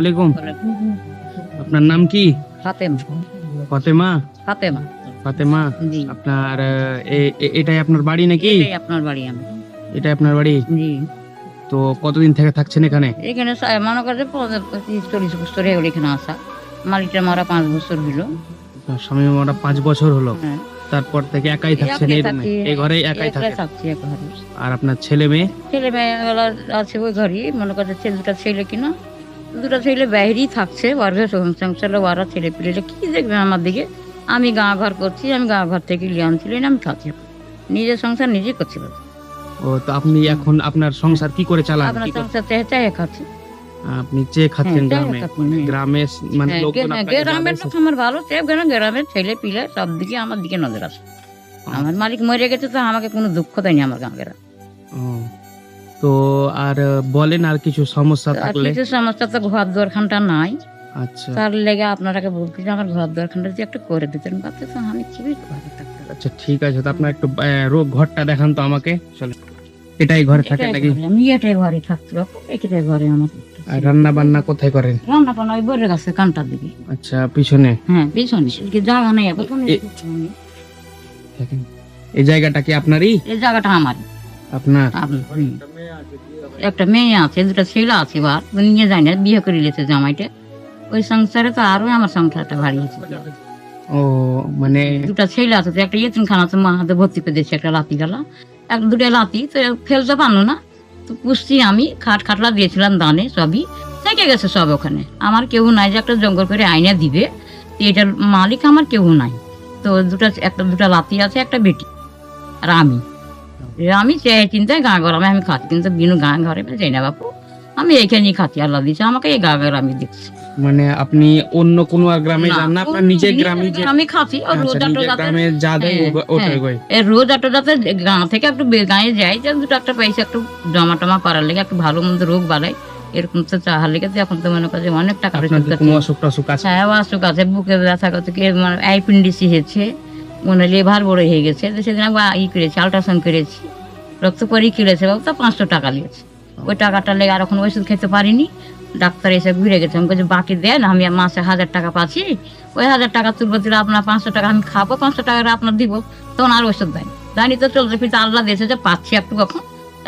আলাইকুম। আপনার নাম কি? ফাতেমা। ফাতেমা? ফাতেমা। ফাতেমা। আপনার এটাই আপনার বাড়ি নাকি? এটাই আপনার বাড়ি আপনার বাড়ি? জি। তো কতদিন থেকে থাকছেন এখানে? এখানে মনে পঁচিশ চল্লিশ বছর হয়ে এখানে আসা। মালিকটা মারা পাঁচ বছর হলো। স্বামী মারা পাঁচ বছর হলো। হ্যাঁ। তারপর থেকে একাই থাকছেন এই রুমে? এই ঘরে একাই থাকেন? ঘরে। আর আপনার ছেলে মেয়ে? ছেলে মেয়ে আছে ওই ঘরই। মনে করছে ছেলে দুটা ছেলে কিনা? দুটা ছেলে বাইরেই থাকছে সংসার ছেলে পিলে কি দেখবে আমার দিকে? আমি গা ঘর করছি আমি গা ঘর থেকে লিয়ে আনছিলেন আমি খাচ্ছি। নিজের সংসার নিজে করছি ও তো আপনি এখন আপনার সংসার কি করে চালান? আপনার সংসার চেয়ে চেয়ে খাচ্ছি। আপনি চেয়ে খাচ্ছেন হ্যাঁ, গ্রামে। গ্রামে মানে হ্যাঁ, লোকজন গ্রামের লোক আমার ভালো কেন গ্রামের ছেলে পিলে সব দিকে আমার দিকে নজর আছে। আমার মালিক মরে গেছে তো আমাকে কোনো দুঃখ দেয়নি আমার গ্রামের ও, তো আর বলেন আর কিছু সমস্যা থাকলে। কিছু সমস্যা তো ঘর দুয়ারখানটা নাই। আচ্ছা। তার লেগে আপনারাকে বলছি যে আমার ঘর দুয়ারখানটা যদি একটু করে দিতেন বাচ্চা তো আমি খুবই ঘরে থাকতে পারি। আচ্ছা ঠিক আছে তো আপনার একটু রোগ ঘরটা দেখান তো আমাকে। চলে এটাই ঘরে থাকে নাকি? আমি এটাই ঘরে থাকতে এটাই ঘরে আমার আর রান্না বান্না কোথায় করেন? রান্না বান্না ওই বইয়ের কাছে কানটার দিকে। আচ্ছা পিছনে? হ্যাঁ পিছনে কি জায়গা নেই এখন এই জায়গাটা কি আপনারই? এই জায়গাটা আমার আপনার? আপনার। একটা মেয়ে আছে দুটা ছেলে আছে বা নিয়ে যায় না বিয়ে করে নিয়েছে জামাইটা। ওই সংসারে তো আরও আমার সংসারটা ভারী হয়েছে। ও মানে দুটা ছেলে আছে তো একটা মা হাতে ভর্তি করে দিয়েছে একটা লাতি গেলা। এক দুটা লাতি তো ফেলতে পারল না। তো পুষছি আমি খাট খাটলা দিয়েছিলাম দানে সবই থেকে গেছে সব ওখানে। আমার কেউ নাই যে একটা জঙ্গল করে আইনা দিবে তো এটার মালিক আমার কেউ নাই। তো দুটা একটা দুটা লাতি আছে একটা বেটি আর আমি। আমি চিন্তায় গা গরমে আমি খাচ্ছি কিন্তু বিনু গা ঘরে যাই না বাপু আমি এইখানেই খাচ্ছি আল্লাহ দিচ্ছে আমাকে এই গা ঘর আমি দেখছি। মানে আপনি অন্য কোনো গ্রামে যান না আপনার নিজের গ্রামে যে আমি খাচ্ছি গ্রামে যা দেয় হ্যাঁ, ওটাই হ্যাঁ। গই এই রোজ আটো যাতে গাঁ থেকে একটু গাঁয়ে যাই যে দুটো একটা পয়সা একটু জমা টমা করার লেগে একটু ভালো মন্দ রোগ বাড়াই এরকম তো চাহার লেগে এখন তো মনে করছে অনেক টাকা আছে? হ্যাঁ অসুখ আছে বুকে ব্যথা করছে কি মানে অ্যাপিন্ডিসি হয়েছে মনে লেভার বড় হয়ে গেছে। সেদিন একবার ই করেছি আল্ট্রাসাউন্ড করেছি। রক্ত পরীক্ষা কিনেছে বাবু, তো পাঁচশো টাকা নিয়েছে ওই টাকাটা লেগে আর এখন ওষুধ খেতে পারিনি। ডাক্তার এসে ঘুরে গেছে, আমি বলছি, বাকি দেন, আমি মাসে হাজার টাকা পাচ্ছি। ওই হাজার টাকা তুলবো দিলে আপনার পাঁচশো টাকা আমি খাব, পাঁচশো টাকা আপনার দিব। তখন আর ওষুধ দেয় জানি তো চলতে ফিরতে আল্লাহ দিয়েছে যে পাচ্ছি একটু কখন।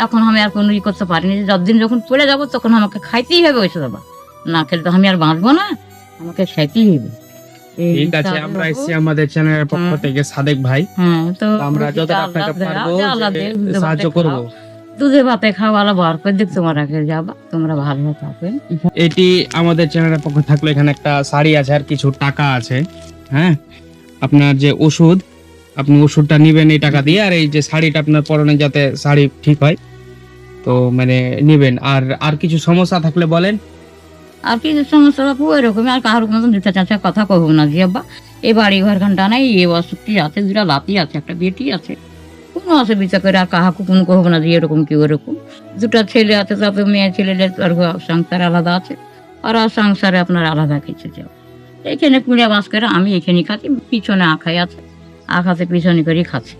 এখন আমি আর কোনো ই করতে পারিনি। যতদিন যখন চলে যাব, তখন আমাকে খাইতেই হবে ওষুধ আবার। না খেলে তো আমি আর বাঁচবো না। আমাকে খাইতেই হবে। ঠিক আছে আমরা এসেছি আমাদের চ্যানেলের পক্ষ থেকে সাদেক ভাই। হ্যাঁ তো আমরা যতটা আপনাকে পারব সাহায্য করব। দুধে ভাতে খাওয়ালা করে দেখ তোমরা রেখে যাবা তোমরা ভালো থাকবেন এটি আমাদের চ্যানেলের পক্ষ থাকল এখানে একটা শাড়ি আছে আর কিছু টাকা আছে হ্যাঁ? আপনার যে ওষুধ আপনি ওষুধটা নিবেন এই টাকা দিয়ে আর এই যে শাড়িটা আপনার পরনে যাতে শাড়ি ঠিক হয় তো মানে নিবেন। আর আর কিছু সমস্যা থাকলে বলেন আর কিছু সমস্যা বাপু এরকম আর কারোর মতন দুটা চারটা কথা কহব না যে আব্বা। এই বাড়ি ঘর ঘণ্টা নাই, এই অসুখটি আছে দুটা লাতি আছে, একটা বেটি আছে। কোনো অসুবিধা করে আর কাহাকে কোনো কহব না যে এরকম কি ওরকম। দুটা ছেলে আছে, তারপরে মেয়ে ছেলেদের আর সংসার আলাদা আছে। আর সংসারে আপনার আলাদা কিছু যাও এখানে কুড়িয়া বাস করে আমি এখানে খাচ্ছি, পিছনে আখাই আছে, আখাতে পিছনে করে খাচ্ছি।